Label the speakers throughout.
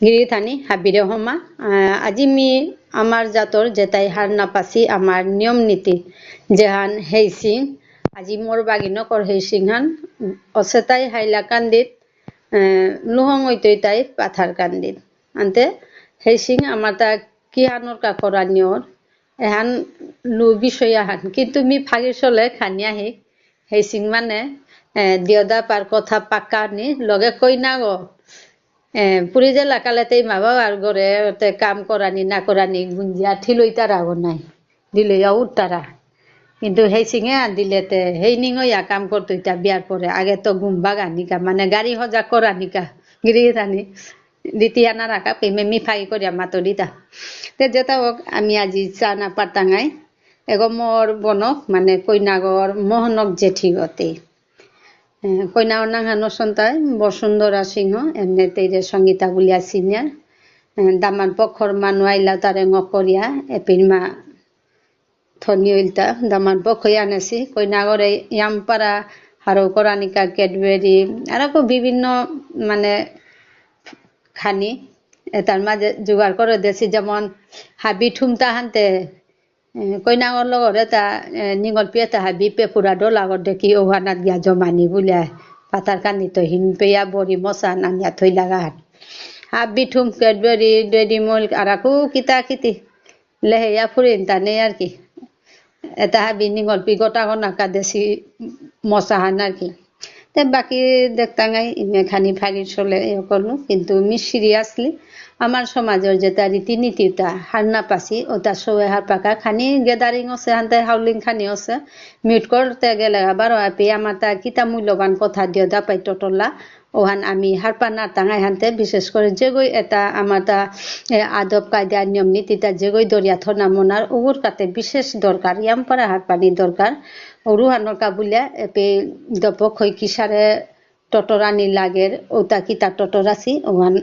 Speaker 1: গিরিথানি হাবিরে হমা। আহ, আজি মি আমার জাতর জেতাই হার না পাছি আমার নিয়ম নীতি। যেহান হেইসিং আজি মোর বাগিনকর হেইসিং হান অসেতাই হাইলা কান্দিত লুহং ঐতৈতাই পাথার কান্দিত। আনতে হেইসিং আমার তা কিহানোর কাকরা নিয়র এহান লু বিষয় আহান কিন্তু মি ফাগির চলে খানি আহি হেইসিং মানে দিয়দা পার কথা পাক্কা নি লগে কই না গো পুরি যে লাকালেতেই মা বাবার ঘরে কাম করানি, না করানি, গুঞ্জিয়া ঠিলই তারা গো নাই। দিলে উঠ তারা। কিন্তু সেই সিঙে দিলেতে সেই নিঙইয়া কাম করতো ইটা বিয়ার পরে আগে তো ঘুম বাগানিকা মানে গাড়ি সজা করানিকা গিরি রানি দ্বিতীয় না রাখা পেমে মিফাই করিয়া মাতো দিতা তে যেটা হোক আমি আজি চা না পাতাঙাই এগো মোর বনক মানে কইনাগর মোহনক জেঠি গতে কইনা অনাঙ্গানো সন্তাই বসুন্ধরা সিংহ এমনিতেই যে সঙ্গীতা বুলিয়া সিনিয়র। দামান পক্ষর মানু আইলা তারে ngকরিয়া এপিন মা থনি উল্টা দামান পক্ষই আনেছি কইনা কইনাগরে ইয়ামপাড়া, হারো করানিকা ক্যাডবেরি আর বিভিন্ন মানে খানি এটার মাঝে জোগাড় করে দিয়েছি যেমন হাবি ঠুমতা হানতে কইনাঙর লগর এটা নিঙল পিয়েতা হাবি পেপুরা ডলাগর দেখি ওহানাত গিয়া জমানি বুলিয়া পাতার কানি তো হিন পেয়া বড়ি মশা নানিয়া থই লাগা হাত। হাবি ঠুম ক্যাডবেরি ডেডি মিল্ক আর আকু কিতা কিতি, লেহেয়া ফুরিন তানে আর কি। এটা হাবি নিঙল পি গোটা গনাকা দেশি মশা হান আর কি। তে বাকি দেখতাঙ্গাই ইমে খানি ফাগি চলে এ করল, কিন্তু মি সিরিয়াসলি আমার সমাজের যেটা রীতিনীতি ওটা হার না পাছি ওটা সবে হার পাকা খানি গেদারিং আছে, হানতে হাউলিং খানি আছে মিউট করতে গেলে আবার আপি আমার তা কিতা মূল্যবান কথা দিও দা পাই টটলা, ওহান আমি হারপা না টাঙাই হানতে, বিশেষ করে যেগই এটা আমার তা আদব কায়দা নিয়ম নীতিটা যেগই দরিয়া থনা মনার ওগুর কাতে বিশেষ দরকার, ইয়াম পারা হার পানি দরকার। অরুহানোর কাবুলিয়া এপে দপক হই কিসারে টটরানি লাগের ওটা কিতা টটরাছি ওহান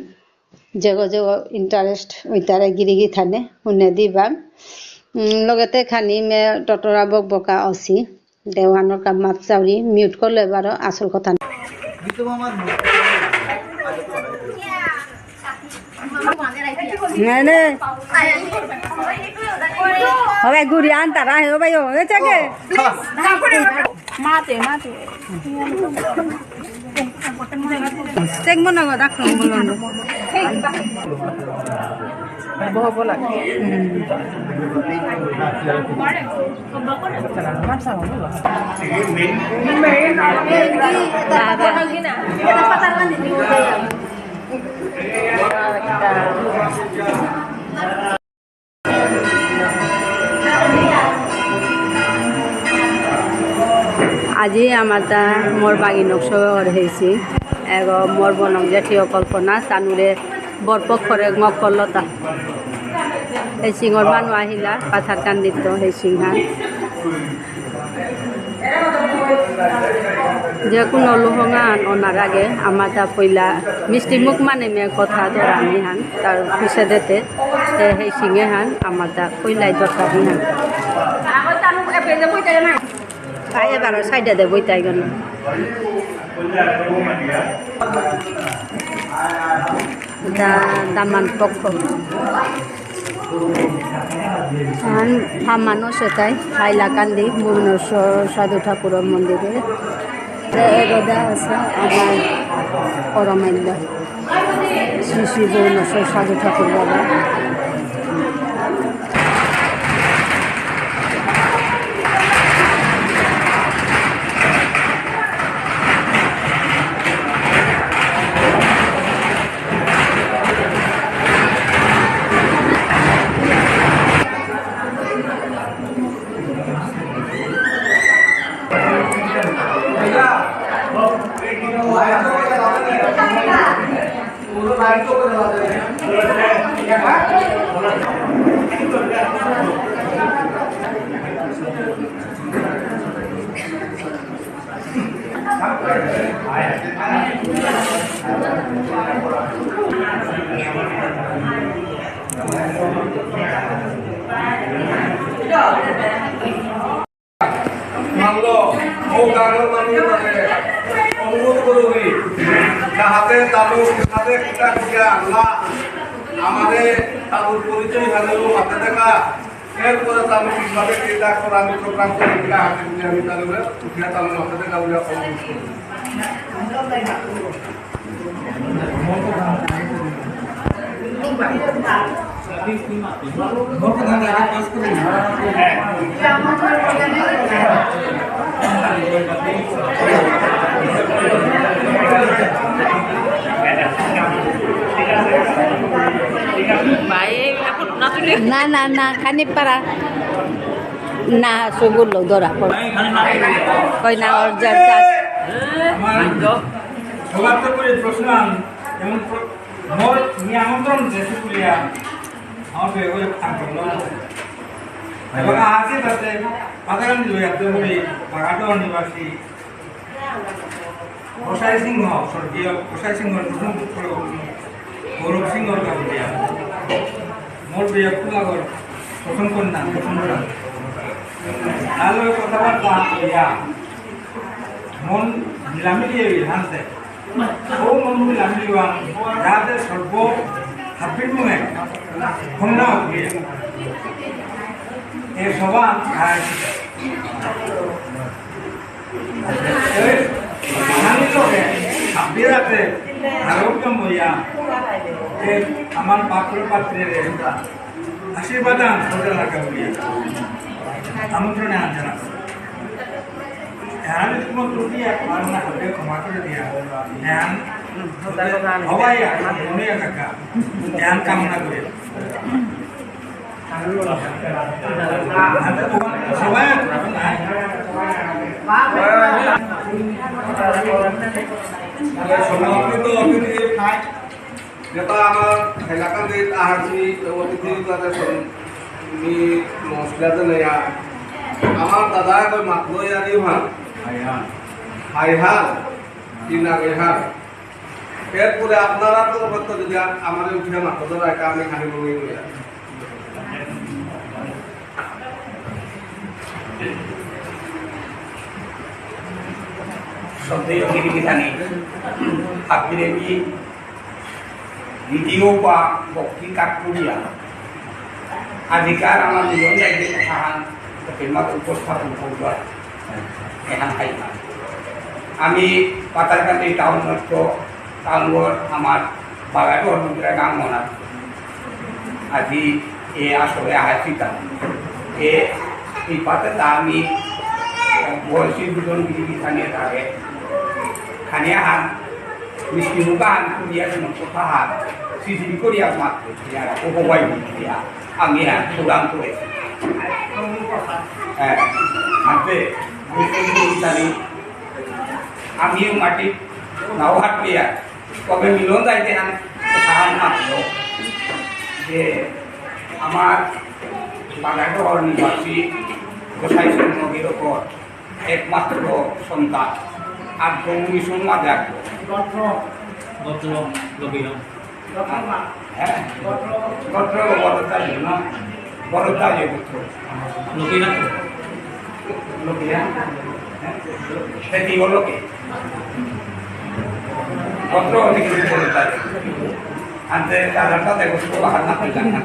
Speaker 1: যেগো যেগো ইন্টারেস্ট ওইটারে গিরিগি থানে শুনে দিবা লগতে খানি মে টটরা বক বকা অছি দেওয়ানোর কাম মাপ চাউরি মিউট করলে এবারও আসল কথা
Speaker 2: নাই হবে ঘুরি আন তারা হেও ভাই চেক মনে গো দেখো
Speaker 1: আজি আমার তা মোর বাগিনক সহর হয়েছি এগ মোর বনক জেঠিও কল্পনা তানুরে বরপক্ষরে মকলতা এই সিংহর মানুষ আহিলা পাথার কান্দিত সেই সিংহান যে কোনো লোহঙান অনার আগে আমার তা পইলা মিষ্টি মুখ মানে মে কথা ধরানি হান তার পিছে দেতে সেই সিংহে হান আমার তা পইলাই দরকারি হান। তাই এবার সাইডে দে বইতাই গেল দামান পক্ষ। ফামানো সেটাই হাইলাকান্দি ভুবনেশ্বর সাধু ঠাকুরের মন্দিরে। আছে আমার পরমাল্য শ্রী শ্রী ভুবনেশ্বর সাধু ঠাকুর বাবা
Speaker 3: মানলো ও গানের মানিয়ে মানে অনুরোধ করবি হাতে তাপ তাদের কিতা কিয়া আল্লাহ আমাদের তাদের পরিচয় ভালো মাথা দেখা এরপরে তাদের কীভাবে কিতা করা আমি প্রোগ্রাম করে দিলা হাতে দিয়ে আমি তাদের উঠিয়া তাদের মাথা দেখা উঠিয়া অনুরোধ করি
Speaker 1: না না না খানি পারা না সবুর লোক ধরা পড়ে কই না, ওর যার
Speaker 4: নিবাসী গোসাই সিংহ স্বর্গীয় গোসাই সিংহ গৌরব কাবুলিয়া মোর প্রিয় কুলাগর প্রথম কন্যা প্রথম তাহলে কথাবার্তা ইয়া মন নিলামি দিয়ে হানতে ও মন নিলামি দিওয়ান যাতে সর্ব হাবির মুহে খন্না হয়ে এ সবান আর হানিলকে আছে আরোগ্য মইয়া যে আমার পাত্র পাত্রের আশীর্বাদ আন হোটেল রাখা হইয়া। আমন্ত্রণে আনছে না ধ্যান কোনো ত্রুটি আর না হলে ক্ষমা করে দিয়া ধ্যান হবাই মনে কাকা ধ্যান কামনা করে সবাই
Speaker 3: সমাপ্ত অতিথি যেটা আমার এলাকার যে আহারছি অতিথি তাদের নি মশলাতে নেয়া আমার দাদা কই মাতলো ইয়ারি ভালো। হাইহাল কি না গেহাল এরপরে আপনারা তো করতে যদি আমার উঠে মাত্র ধরা একা আমি খালি বমি গিয়া
Speaker 5: শ্রদ্ধেয় গিরিবিধানে হাবিরেবি ভিডিও বা বক্তি কাকুরিয়া আজিকার আমার নিয়ম যাইতে ফিল্মাত উপস্থাপন করবার এখান খাইবা আমি পাতারকান্দি টাউন নষ্ট টাউনর আমার বাগাটোর মন্দিরা গান মনা আজি এ আসলে আহাসিতা এ, এই পাতাটা আমি বয়সী দুজন গিরিবিধানে থাকে। খানিয়া হান মিষ্টি মুখা হান কুড়িয়া যেন কোথা হান সিসিবি করিয়া মাত্র দিয়া আমি হ্যাঁ প্রদান করেছি। হ্যাঁ আমিও মাটি নাও কবে মিলন যাইতে মাত্র যে আমার বাগাডর নিবাসী গোসাই নদীর ওপর একমাত্র সন্তান আর গৌরী সোনমা দেখো হ্যাঁ গোত্র বড়তা না বড়তা যে গোত্র সেটি হলো কে গোত্র অনেক বড়তা আনতে দাদাটা দেখো তো বাহার না পেলাম না।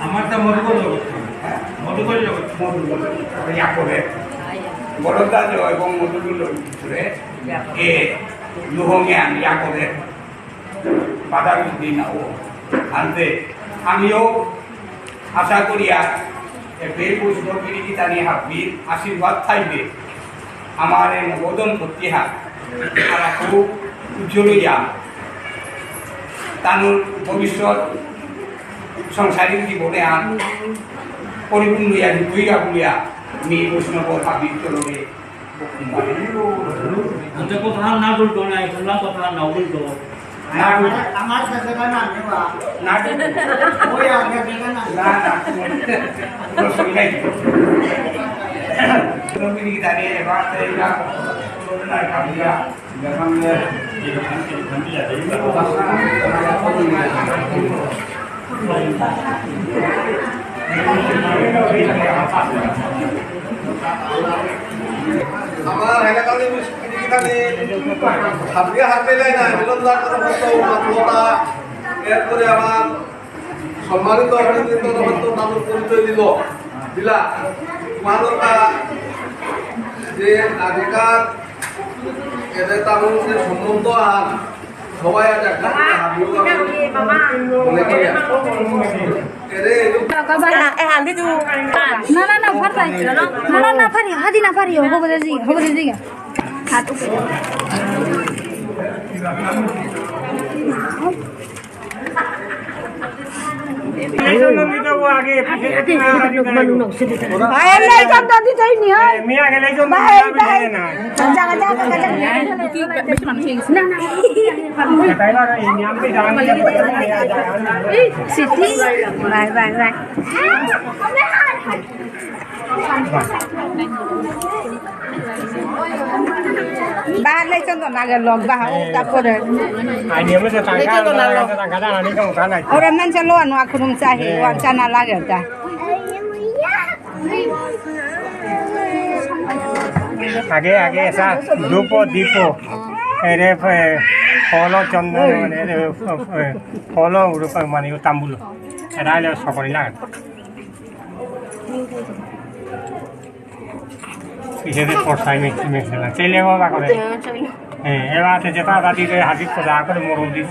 Speaker 4: আমার তো মধুকর জগৎ।
Speaker 5: হ্যাঁ?
Speaker 4: মধুকর জগৎ।
Speaker 5: যে এবং মধুগুলো ভিতরে এ ইয়া না ও। আনতে আমিও আশা করিয়া বের বৈষ্ণব গিরিজি তানি হাবির আশীর্বাদ থাকবে আমার নবোদন ভর্তি হাত আর খুব উজ্জ্বলইয়া তানুর ভবিষ্যৎ সংসারিক জীবনে আন পরিপূর্ণ ইয়া দুইয়া বুলিয়া আমি বৈষ্ণব হাবির চলবে
Speaker 6: Untuk kotoran nadul do na itulah kotoran nadul do.
Speaker 5: Naatu
Speaker 7: আমার কাছে না নেবা
Speaker 5: নাটু
Speaker 7: ওই আগে থেকে না
Speaker 5: না না কোনো সুবিধাই নেই তুমি কি দাঁড়িয়ে এবার তো এই না না কাবিয়া
Speaker 3: Thank আমার এলাকাতে এখানে হাতিয়ে হাত পেলাই না মিলনদার মাতৃতা এরপরে আমার সম্মানিত তাদের পরিচয় দিল। দিলা তোমাদের যে আগেকার এদের তাদের যে সম্বন্ধ আর সবাই আজ একটা
Speaker 2: না না না ফার পাই না না না ফারি হাদি না ফারি হবে দে জি হবে দে Tá, Cartofone. Não. নাই কাম দাদি তাই নি হয়
Speaker 8: মিয়া গেলে তো
Speaker 2: ভাই ভাই জায়গা জায়গা জায়গা না না
Speaker 8: তাই না এই নিয়ম
Speaker 2: বাই বাই বাই বাহার চন্দন আগে
Speaker 8: আগে আগে এসা ধূপ দীপ এরে ফল চন্দন মানে ফল মানে তাম্বুল এটা হলে সকলে লাগে। পিছিয়ে পড়সাই মেখে মেখে না। চেলে বাবা করে হ্যাঁ এবার যেটা রাতি হাজির করে করে মরম দিস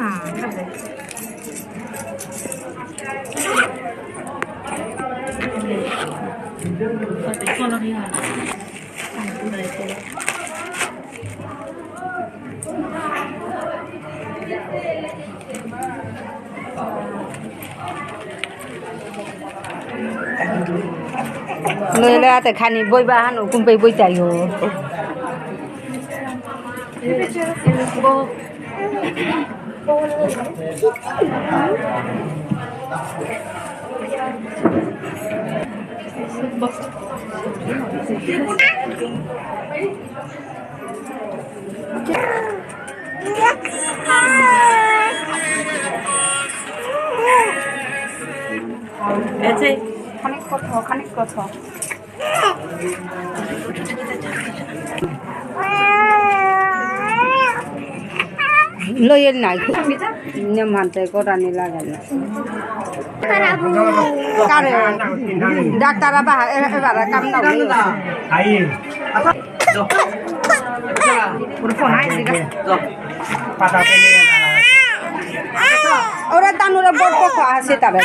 Speaker 2: দিছি নিয়ম কর এলে আসলে তুমি আহিলে এটা ইয়াম করিস লইলে হাতে খানি বইবা হানো কুম্পাই বইতাই হো খানিক কথা খানিক কথা লইয়ের নাই। নিয়ম হানতে কোটানি লাগে না। ডাক্তার কাম না ওরা তানুরে বড় পক্ষ আছে তারা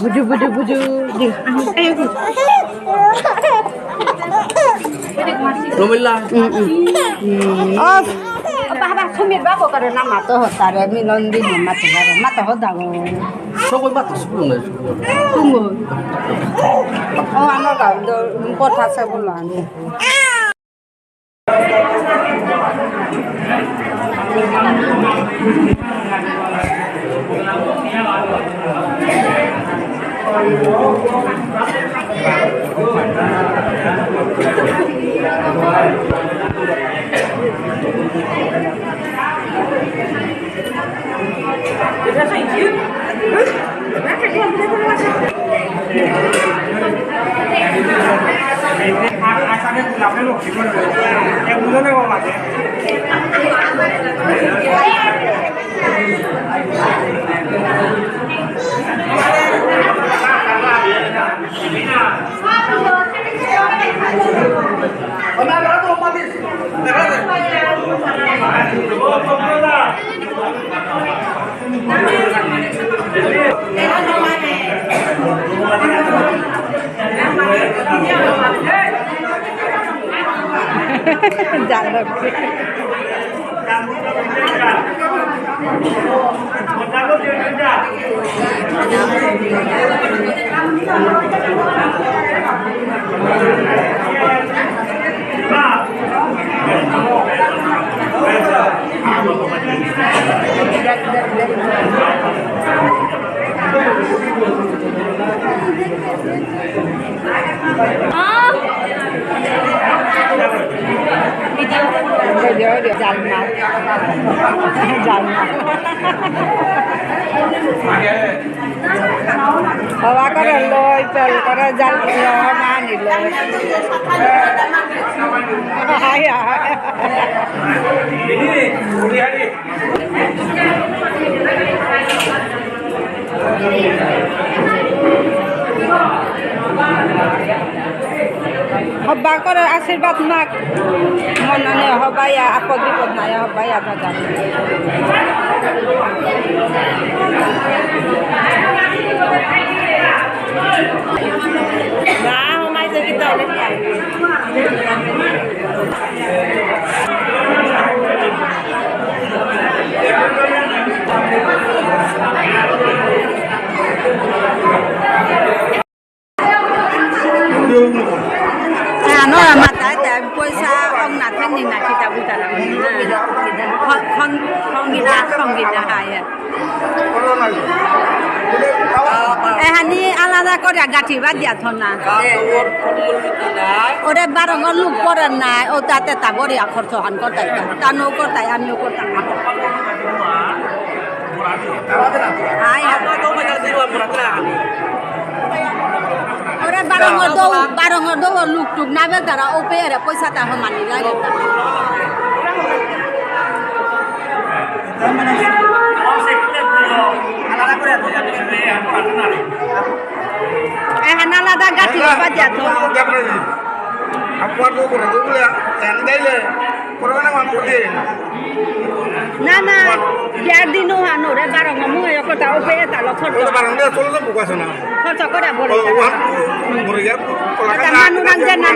Speaker 2: বুঝু বুঝু বুঝু ও বাবা সুমির বাবু করে না মাতো হতারে মিলন দিন মাতো বাবা মাতো হদাগো
Speaker 9: সবাই শুরু নয়
Speaker 2: tungo ও আমার গাঁও কথা আছে বলল আমি
Speaker 8: 기분을 운전해보면 안 돼요? নেব মাঝে
Speaker 2: জাল লক্ষ্মী ভিডিও জাল মাছ জাল মাছ হওয়া করে লই তেল করে জাল না নিল হাই হাই হব্বা করে আশীর্বাদ মাক মননে হবাই আপদ বিপদ নাই হবাই আবার জানি না হমাই যদি তাহলে ano mata ta পয়সা অং না থাকনি না কিতা বুতা না খন খন গিনা খন গিনা হায় এহানি আলাদা করে গাঠি বাদ দিয়া থন না ওরে বারঙ্গর লোক করেন নাই ও তাতে তা বড়িয়া খরচ হান করতাই তানো করতাই আমিও করতাম আয় ওরে বারঙ্গর দৌ বারঙ্গর দৌ লুক টুক নাবে তারা ও পেয়ে পয়সা তা সমানি লাগে। এহান আলাদা গাঠি বাদ দিয়া থন
Speaker 3: আপনার তো কোনো বলে জানি
Speaker 2: না না বিয়ার দিনও হানো রে বারঙ্গ মুহে কথা ও পেয়ে তালো খরচ।
Speaker 3: ওটা বারান্দা চলে তো বুকাছে না?
Speaker 2: খরচ করে বলে
Speaker 3: ও ওয়ান মরে গেল
Speaker 2: আচ্ছা, মানু রাঞ্জে না